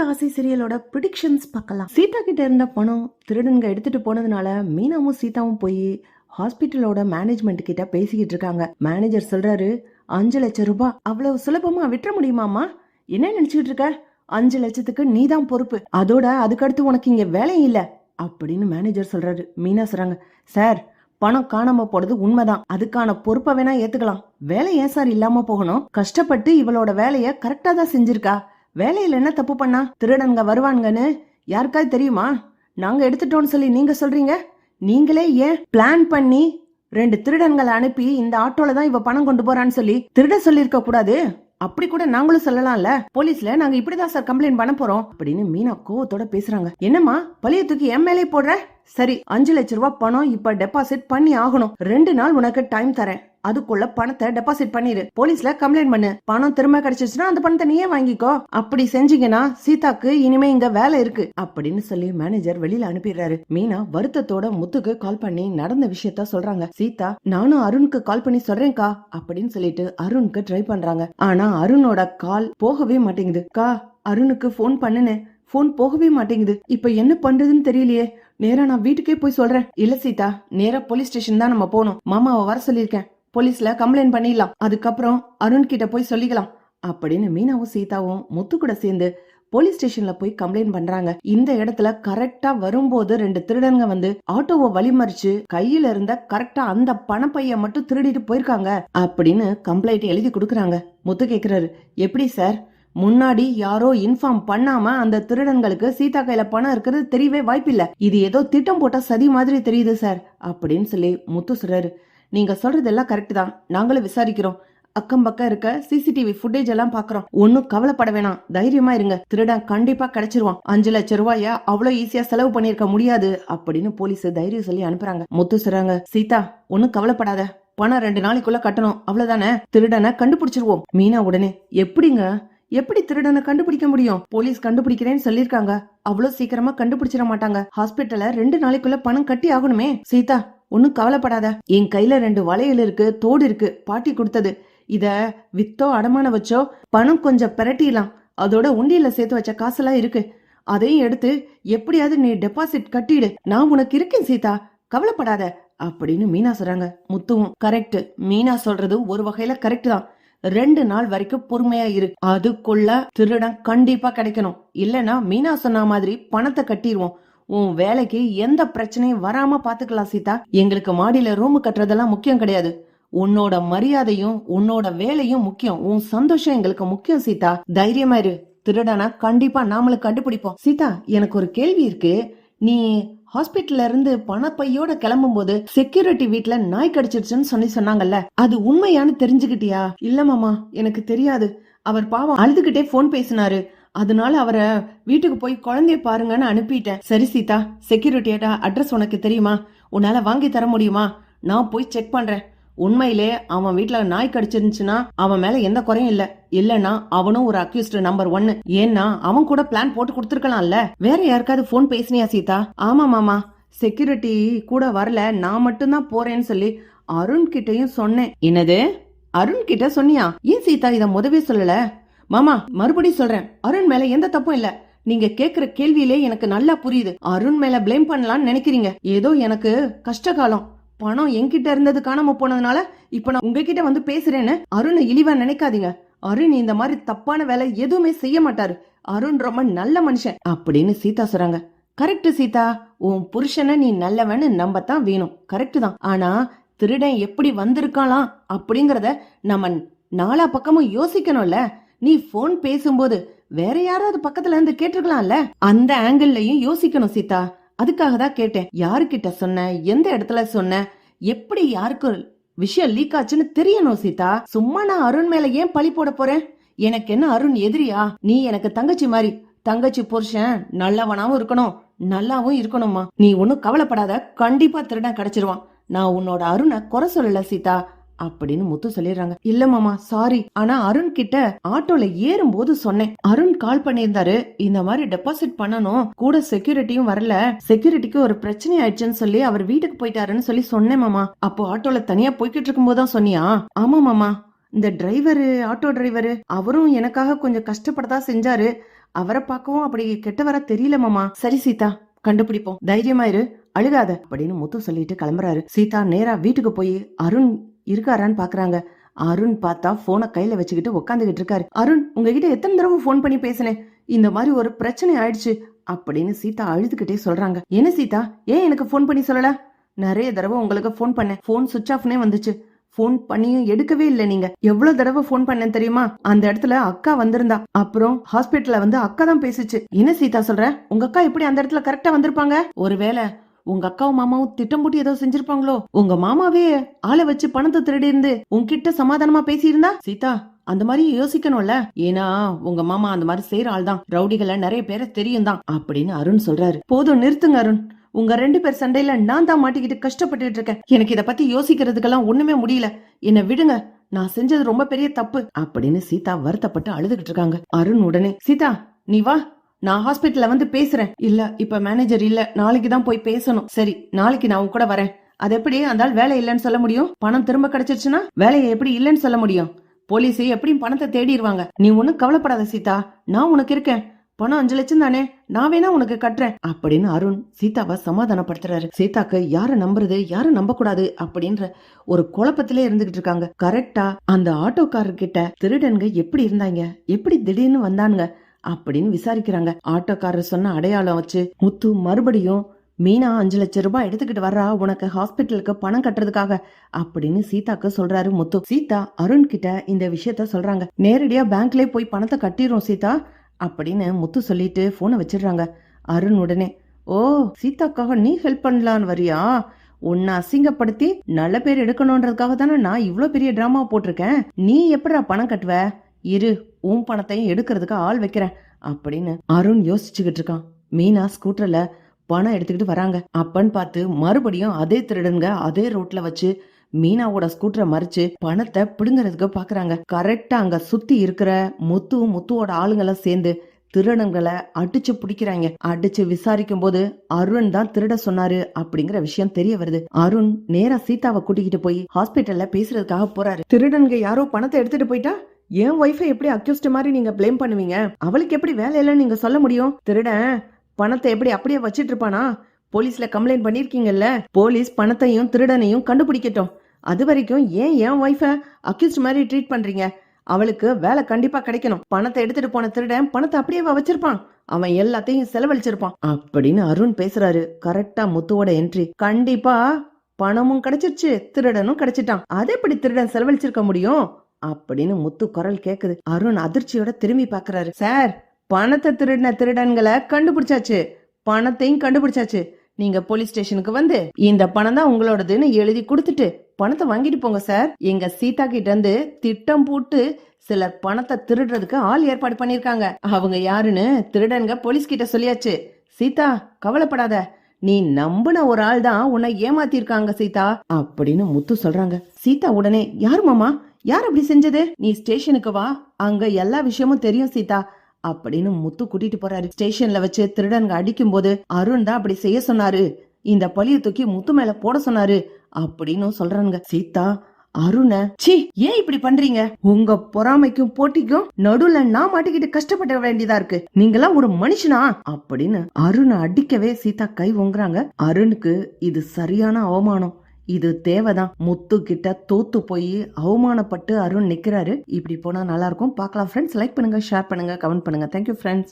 ஆசைக்கு ஆசை சீரியலோட ப்ரிடிக்ஷன்ஸ் பார்க்கலாம். சீதா கிட்ட இருந்த பணம் திருடனுங்க எடுத்துட்டு போனதுனால மீனாவும் சீதாவும் போய் ஹாஸ்பிட்டலோட மேனேஜ்மெண்ட் கிட்ட பேசிக்கிட்டு இருக்காங்க. மேனேஜர் சொல்றாரு அஞ்சு லட்சம் ரூபாய் அவ்வளவு சுலபமா விட்டுற முடியுமாமா என்ன நினைச்சுக்கிட்டு இருக்க? அஞ்சு லட்சத்துக்கு நீதான் பொறுப்பு. அதோட அதுக்கடுத்து உனக்கு இங்க வேலையும் இல்ல. அப்படின்னு மேனேஜர் சொல்றாரு. மீனா சொல்றாங்க சார் பணம் காணாம போறது உண்மைதான். அதுக்கான பொறுப்பை வேணா ஏத்துக்கலாம். வேலை ஏன் சார் இல்லாம போகணும்? கஷ்டப்பட்டு இவளோட வேலைய கரெக்டா தான் செஞ்சிருக்கா. வேலையில என்ன தப்பு பண்ணா? திருடனுங்க வருவானுங்கன்னு யாருக்காவது தெரியுமா? நாங்க எடுத்துட்டோம்னு சொல்லி நீங்க சொல்றீங்க? நீங்களே ஏன் பிளான் பண்ணி ரெண்டு திருடன்களை அனுப்பி இந்த ஆட்டோல தான் இவ பணம் கொண்டு போறான்னு சொல்லி திருட சொல்லிருக்க கூடாது? அப்படி கூட நாங்களும் சொல்லலாம்ல. போலீஸ்ல நாங்க இப்படிதான் சார் கம்ப்ளைண்ட் பண்ண போறோம் அப்படின்னு மீனா கோவத்தோட பேசுறாங்க. என்னம்மா பழைய தூக்கி என் மேலே போடுற? சரி அஞ்சு லட்ச ரூபாய் பணம் இப்ப டெபாசிட் பண்ணி ஆகணும். ரெண்டு நாள் உனக்கு டைம் தரேன். அதுக்குள்ள பணத்தை டெபாசிட் பண்ணிரு. போலீஸ்ல கம்ப்ளைண்ட் பண்ணு. பணம் திரும்ப கிடைச்சிச்சுன்னா அந்த பணத்தை நீயே வாங்கிக்கோ. அப்படி செஞ்சீங்கன்னா சீதாக்கு இனிமே இங்க வேலை இருக்கு. அப்படின்னு சொல்லி மேனேஜர் வெளியில அனுப்பிடுறாரு. மீனா வருத்தத்தோட முத்துக்கு கால் பண்ணி நடந்த விஷயத்த சொல்றாங்க. சீதா நானும் அருணுக்கு கால் பண்ணி சொல்றேன்க்கா அப்படின்னு சொல்லிட்டு அருணுக்கு ட்ரை பண்றாங்க. ஆனா அருணோட கால் போகவே மாட்டேங்குது. கா அருணுக்கு ஃபோன் பண்ணுனேன். ஃபோன் போகவே மாட்டேங்குது. இப்ப என்ன பண்றதுன்னு தெரியலையே. நேரா நான் வீட்டுக்கே போய் சொல்றேன். இல்ல சீதா நேரா போலீஸ் ஸ்டேஷன் தான் நம்ம போகணும். மாமாவை வர சொல்லியிருக்கேன். போலீஸ்ல கம்ப்ளைண்ட் பண்ணிடலாம். அதுக்கப்புறம் அருண் கிட்ட போய் சொல்லிக்கலாம். அப்படின்னு மீனாவும் சீதாவும் முத்து கூட சேர்ந்து போலீஸ் ஸ்டேஷன்ல போய் கம்ப்ளைண்ட் பண்றாங்க. இந்த இடத்துல கரெக்டா வரும்போது ரெண்டு திருடங்க வந்து ஆட்டோவை வழிமறிச்சு கையில இருந்த கரெக்டா அந்த பணப்பைய மட்டும் திருடிட்டு போயிருக்காங்க. அப்படின்னு கம்ப்ளைண்ட் எழுதி கொடுக்கறாங்க. முத்து கேக்குறாரு எப்படி சார் முன்னாடி யாரோ இன்ஃபார்ம் பண்ணாம அந்த திருடன்களுக்கு சீதா கையில பணம் இருக்கிறது தெரியவே வாய்ப்பில்ல. இது ஏதோ திட்டம் போட்ட சதி மாதிரி தெரியுது சார் அப்படின்னு சொல்லி முத்து சொல்றாரு. நீங்க சொல்றதெல்லாம் கரெக்ட் தான். நாங்களும் விசாரிக்கிறோம். அக்கம் பக்கம் இருக்க சிசிடிவி ஃபுட்டேஜ் எல்லாம் பாக்குறோம். ஒன்னும் கவலைப்பட வேணாம். தைரியமா இருங்க. திருடன் கண்டிப்பா கிடைச்சிருவான். அஞ்சு லட்சம் ரூபாய அவ்வளவு ஈஸியா செலவு பண்ணிருக்க முடியாது அப்படின்னு போலீஸ் தைரியம் சொல்லி அனுப்புறாங்க. முத்து சொல்றாங்க சீதா ஒன்னும் கவலைப்படாத. பணம் ரெண்டு நாளைக்குள்ள கட்டணும். அவ்வளவுதானே? திருடனை கண்டுபிடிச்சிருவோம். மீனா உடனே எப்படிங்க? எப்படி திருடனை கண்டுபிடிக்க முடியும்? போலீஸ் கண்டுபிடிக்கிறேன்னு சொல்லிருக்காங்க அவ்வளவு சீக்கிரமா கண்டுபிடிச்சிட மாட்டாங்க. ஹாஸ்பிட்டல்ல ரெண்டு நாளைக்குள்ள பணம் கட்டி ஆகணுமே. சீதா ஒன்னும் கவலைப்படாத. என் கையில ரெண்டு வளையல் இருக்கு தோடு இருக்கு. பாட்டி கொடுத்தது. இத வித்தோ அடமான வச்சோ பணம் கொஞ்சம் பிரட்டிடலாம். அதோட உண்டியில சேர்த்து வச்ச காசெல்லாம் இருக்கு. அதையும் எடுத்து எப்படியாவது நீ டெபாசிட் கட்டிடு. நான் உனக்கு இருக்கேன் சீதா. கவலைப்படாத. அப்படின்னு மீனா சொல்றாங்க. முத்துவும் கரெக்ட் மீனா சொல்றது ஒரு வகையில கரெக்ட் தான். ரெண்டு நாள் வரைக்கும் பொறுமையா இரு. அதுக்குள்ள திருடன் கண்டிப்பா கிடைக்கணும். இல்லனா மீனா சொன்ன மாதிரி பணத்தை கட்டிடுவோம் உன் வேலைக்கு எந்த பிரச்சனையும் வராம பாத்துக்கலாம் சீதா. எங்களுக்கு மாடியில ரூம் கட்டுறதெல்லாம் முக்கியம் கிடையாது. உன்னோட மரியாதையும் உன்னோட வேலையும் முக்கியம். உன் சந்தோஷம் எங்களுக்கு முக்கியம் சீதா. தைரியமா இரு. திருடனா கண்டிப்பா நாமளும் கண்டுபிடிப்போம். சீதா எனக்கு ஒரு கேள்வி இருக்கு. நீ ஹாஸ்பிட்டல்ல இருந்து பணப்பையோட கிளம்பும் போது செக்யூரிட்டி வீட்டுல நாய் கடிச்சிருச்சுன்னு சொல்லி சொன்னாங்கல்ல? அது உண்மையான்னு தெரிஞ்சுக்கிட்டியா? இல்ல மாமா எனக்கு தெரியாது. அவர் பாவம் அழுதுகிட்டே போன் பேசினாரு. அதனால அவரை வீட்டுக்கு போய் குழந்தைய பாருங்கன்னு அனுப்பிட்டேன். சரி சீதா செக்யூரிட்டியோட அட்ரஸ் உனக்கு தெரியுமா? உன்னால வாங்கி தர முடியுமா? நான் போய் செக் பண்றேன். உண்மையிலே அவன் வீட்டுல நாய் கடிச்சிருந்துச்சுன்னா அவன் மேல எந்த குறையும் இல்ல. இல்லனா அவனும் ஒரு அக்யூஸ்ட் நம்பர் ஒன்னு ஏன்னா அவன் கூட பிளான் போட்டு கொடுத்துருக்கலாம்ல. வேற யாருக்காவது போன் பேசினியா சீதா? ஆமா மாமா. செக்யூரிட்டி கூட வரல. நான் மட்டும்தான் போறேன்னு சொல்லி அருண் கிட்டயும் சொன்னேன். என்னது? அருண் கிட்ட சொன்னியா? ஏன் சீதா இத முதவே சொல்லல? மாமா மறுபடியும் சொல்றேன். அருண் மேல எந்த தப்பும் இல்ல. நீங்க கேக்குற கேள்வியிலே எனக்கு நல்லா புரியுது. அருண் மேல ப்ளேம் பண்ணலாம்னு நினைக்கிறீங்க. ஏதோ எனக்கு கஷ்ட காலம் பணம் என்கிட்ட இருந்தது காணாம போனதுனால இப்ப நான் உங்ககிட்ட வந்து பேசுறேன்னு அருணை இழிவா நினைக்காதீங்க. அருண் இந்த மாதிரி தப்பான வேலை எதுவுமே செய்ய மாட்டாரு. அருண் ரொம்ப நல்ல மனுஷன் அப்படின்னு சீதா சொல்றாங்க. கரெக்ட் சீதா உன் புருஷனை நீ நல்லவன்னு நம்பத்தான் வேணும். கரெக்ட் தான். ஆனா திருடன் எப்படி வந்திருக்காளாம் அப்படிங்கறத நம்ம நாலா பக்கமும் யோசிக்கணும்ல. நீ போன் பேசும்போது வேற யாராவது பக்கத்துல இருந்து கேட்டிருக்கலாம்ல. அந்த ஆங்கிள்லயும் யோசிக்கணும் சீதா. அதுக்காக தான் கேட்டேன். யாருக்கிட்ட சொன்ன? எந்த இடத்துல சொன்ன? எப்படி யாருக்கு விஷயம் லீக் ஆச்சுன்னு தெரியணும் சீதா. சும்மா நான் அருண் மேல ஏன் பழி போட போறேன்? எனக்கு என்ன அருண் எதிரியா? நீ எனக்கு தங்கச்சி மாதிரி. தங்கச்சி புருஷன் நல்லவனாவும் இருக்கணும். நல்லாவும் இருக்கணுமா நீ ஒன்னும் கவலைப்படாத. கண்டிப்பா திருடன் கிடைச்சிருவான். நான் உன்னோட அருணை குறை சொல்லல சீதா. அப்படின்னு முத்து சொல்லிடுறாங்க. இல்ல மாமா சாரி ஆனா அருண் கிட்ட ஆட்டோல ஏறும்போது சொன்னேன். அருண் கால் பண்ணியிருந்தாரு. இந்த மாதிரி டெபாசிட் பண்ணணும். கூட செக்யூரிட்டியும் வரல. செக்யூரிட்டிக்கு ஒரு பிரச்சனை ஆயிடுச்சுன்னு சொல்லி அவர் வீட்டுக்கு போயிட்டாருன்னு சொல்லி சொன்னேன் மாமா. அப்போ ஆட்டோல தனியா போய்கிட்டு இருக்கும் போதுதான் சொன்னியா? ஆமா மாமா. இந்த டிரைவரு ஆட்டோ டிரைவரு அவரும் எனக்காக கொஞ்சம் கஷ்டப்படதா செஞ்சாரு. அவரை பார்க்கவும் அப்படி கெட்டவரா தெரியல மாமா. சரி சீதா கண்டுபிடிப்போம். தைரியமாயிரு அழுகாத அப்படின்னு முத்து சொல்லிட்டு கிளம்புறாரு. சீதா நேரா வீட்டுக்கு போய் அருண் இருக்காரான்னு பாக்குறாங்க. அருண் பார்த்தா போனை கையில வச்சுக்கிட்டு உட்காந்துக்கிட்டு இருக்காரு. அருண் உங்ககிட்ட எத்தனை தடவை ஃபோன் பண்ணி பேசினேன். இந்த மாதிரி ஒரு பிரச்சனை ஆயிடுச்சு அப்படின்னு சீதா அழுதுகிட்டே சொல்றாங்க. என்ன சீதா? ஏன் எனக்கு ஃபோன் பண்ணி சொல்லல? நிறைய தடவை உங்களுக்கு ஃபோன் பண்ணேன். ஃபோன் சுவிச் ஆஃப்னே வந்துச்சு. ஃபோன் பண்ணியும் எடுக்கவே இல்லை நீங்க. எவ்வளவு தடவை ஃபோன் பண்ணேன் தெரியுமா? அந்த இடத்துல அக்கா வந்திருந்தா. அப்புறம் ஹாஸ்பிட்டல்ல வந்து அக்கா தான் பேசுச்சு. என்ன சீதா சொல்ற? உங்க அக்கா எப்படி அந்த இடத்துல கரெக்டா வந்திருப்பாங்க? ஒருவேளை உங்க அக்காவும் மாமாவும் திட்டம் போட்டு ஏதோ செஞ்சிருப்பாங்களோ? உங்க மாமாவே ஆளை வச்சு பணத்தை திருடி இருந்து உன்கிட்ட சமாதானமா பேசியிருந்தா? சீதா அந்த மாதிரி யோசிக்கணும்ல. ஏன்னா உங்க மாமா அந்த மாதிரி செய்யற ஆள் தான் ரவுடிகளை நிறைய பேரை தெரியும் தான் அப்படின்னு அருண் சொல்றாரு. போதும் நிறுத்துங்க அருண். உங்க ரெண்டு பேர் சண்டையில நான் தான் மாட்டிக்கிட்டு கஷ்டப்பட்டுட்டு இருக்கேன். எனக்கு இத பத்தி யோசிக்கிறதுக்கெல்லாம் ஒண்ணுமே முடியல. என்ன விடுங்க நான் செஞ்சது ரொம்ப பெரிய தப்பு அப்படின்னு சீதா வருத்தப்பட்டு அழுதுகிட்டு இருக்காங்க. அருண் உடனே சீதா நீ வா நான் ஹாஸ்பிட்டல்ல வந்து பேசுறேன். இல்ல இப்ப மேனேஜர் இல்ல. நாளைக்கு தான் போய் பேசணும். சரி நாளைக்கு நான் உன் கூட வரேன். அது எப்படி அந்த ஆள் வேலை இல்லைன்னு சொல்ல முடியும்? பணம் திரும்ப கிடைச்சிருச்சுன்னா வேலையை எப்படி இல்லைன்னு சொல்ல முடியும்? போலீஸ் எப்படியும் பணத்தை தேடிடுவாங்க நீ ஒன்னும் கவலைப்படாத சீதா. நான் உனக்கு இருக்கேன். பணம் அஞ்சு லட்சம் தானே. நான் வேணா உனக்கு கட்டுறேன். அப்படின்னு அருண் சீதாவை சமாதானப்படுத்துறாரு. சீதாக்கு யார நம்புறது யார நம்ப கூடாது அப்படின்ற ஒரு குழப்பத்திலே இருந்துகிட்டு இருக்காங்க. கரெக்டா அந்த ஆட்டோக்காரர் கிட்ட திருடன்க எப்படி இருந்தாங்க? எப்படி திடீர்னு வந்தானுங்க? அப்படின்னு விசாரிக்கிறாங்க. ஆட்டோக்காரர் சொன்ன அடையாளம் வச்சு முத்து மறுபடியும் மீனா அஞ்சு லட்சம் ரூபாய் எடுத்துக்கிட்டு வர்றா உனக்கு ஹாஸ்பிட்டலுக்கு பணம் கட்டுறதுக்காக அப்படின்னு சீதாக்கு சொல்றாரு முத்து. சீதா அருண் கிட்ட இந்த விஷயத்த சொல்றாங்க. நேரடியா பேங்க்லயே போய் பணத்தை கட்டிரும் சீதா அப்படின்னு முத்து சொல்லிட்டு போனை வச்சிடுறாங்க. அருண் உடனே ஓ சீதாக்காக நீ ஹெல்ப் பண்ணலான்னு வரியா? உன்னை அசிங்கப்படுத்தி நல்ல பேர் எடுக்கணுன்றதுக்காக தானே நான் இவ்வளோ பெரிய டிராமா போட்டிருக்கேன். நீ எப்படா பணம் கட்டுவ? இரு உன் பணத்தையும் எடுக்கிறதுக்கு ஆள் வைக்கிறேன் அப்படின்னு அருண் யோசிச்சுக்கிட்டு இருக்கான். மீனா ஸ்கூட்டர்ல பணம் எடுத்துக்கிட்டு வராங்க. அப்பன்னு பார்த்து மறுபடியும் அதே திருடனுங்க அதே ரோட்ல வச்சு மீனாவோட ஸ்கூட்டரை மறிச்சு பணத்தை பிடுங்கறதுக்கு பாக்குறாங்க. கரெக்டா அங்க சுத்தி இருக்கிற முத்து முத்துவோட ஆளுங்கெல்லாம் சேர்ந்து திருடன்களை அடிச்சு பிடிக்கிறாங்க. அடிச்சு விசாரிக்கும் போது அருண் தான் திருட சொன்னாரு அப்படிங்கிற விஷயம் தெரிய வருது. அருண் நேரா சீதாவை கூட்டிக்கிட்டு போய் ஹாஸ்பிட்டல்ல பேசுறதுக்காக போறாரு. திருடன்க யாரோ பணத்தை எடுத்துட்டு போயிட்டா? என் ஒய்ஃபை எப்படி அக்யூஸ்ட் மாதிரி நீங்க பிளேம் பண்ணுவீங்க? அவளுக்கு எப்படி வேலை இல்லைன்னு நீங்க சொல்ல முடியும்? திருடன் பணத்தை எப்படி அப்படியே வச்சிட்டு இருப்பானா? போலீஸ்ல கம்ப்ளைண்ட் பண்ணிருக்கீங்கல்ல? போலீஸ் பணத்தையும் திருடனையும் கண்டுபிடிக்கட்டும். அது வரைக்கும் ஏன் என் ஒய்ஃபை அக்யூஸ்ட் மாதிரி ட்ரீட் பண்றீங்க? அவளுக்கு வேலை கண்டிப்பா கிடைக்கணும். பணத்தை எடுத்துட்டு போன திருடன் பணத்தை அப்படியே வச்சிருப்பான். அவன் எல்லாத்தையும் செலவழிச்சிருப்பான். அப்படின்னு அருண் பேசுறாரு. கரெக்டா முத்துவோட என்ட்ரி கண்டிப்பா பணமும் கிடைச்சிருச்சு. திருடனும் கிடைச்சிட்டான். அது எப்படி திருடன் செலவழிச்சிருக்க முடியும்? அப்படின்னு முத்து குரல் கேக்குது. அருண் அதிர்ச்சியோட திரும்பி பாக்குறாரு. சார் பணத்தை திருடின திருடன்களை கண்டுபிடிச்சாச்சு. பணத்தையும் கண்டுபிடிச்சாச்சு. நீங்க போலீஸ் ஸ்டேஷனுக்கு வந்து இந்த பணம் தான் உங்களோடதுன்னு எழுதி கொடுத்துட்டு பணத்தை வாங்கிட்டு போங்க சார். எங்க சீதா கிட்ட இருந்து திட்டம் போட்டு சிலர் பணத்தை திருடுறதுக்கு ஆள் ஏற்பாடு பண்ணிருக்காங்க அவங்க யாருன்னு திருடன்க போலீஸ் கிட்ட சொல்லியாச்சு. சீதா கவலைப்படாத. நீ நம்பின ஒரு ஆள் தான் உன்னை ஏமாத்திருக்காங்க சீதா. அப்படின்னு முத்து சொல்றாங்க. சீதா உடனே யாரு மாமா? யார் அப்படி செஞ்சது? நீ ஸ்டேஷனுக்கு வா. அங்க எல்லா விஷயமும் தெரியும் சீதா. அப்படின்னு முத்து கூட்டிட்டு போறாரு. ஸ்டேஷன்ல வச்சு திருடன்க அடிக்கும் போது அருண் தான் அப்படி செய்ய சொன்னாரு. இந்த பழிய தூக்கி முத்து மேல போட சொன்னாரு. அப்படின்னு சொல்றானுங்க. சீதா அருண சி ஏன் இப்படி பண்றீங்க? உங்க பொறாமைக்கும் போட்டிக்கும் நடுவுல நான் மாட்டிக்கிட்டு கஷ்டப்பட வேண்டியதா இருக்கு. நீங்களாம் ஒரு மனுஷனா? அப்படின்னு அருண அடிக்கவே சீதா கை ஒங்குறாங்க அருணுக்கு இது சரியான அவமானம். இது தேவைதான். முத்து கிட்ட தோத்து போய் அவமானப்பட்டு அருண் நிக்கிறாரு. இப்படி போனா நல்லா இருக்கும். பார்க்கலாம் ஃப்ரெண்ட்ஸ் லைக் பண்ணுங்க ஷேர் பண்ணுங்க கமெண்ட் பண்ணுங்க. Thank you friends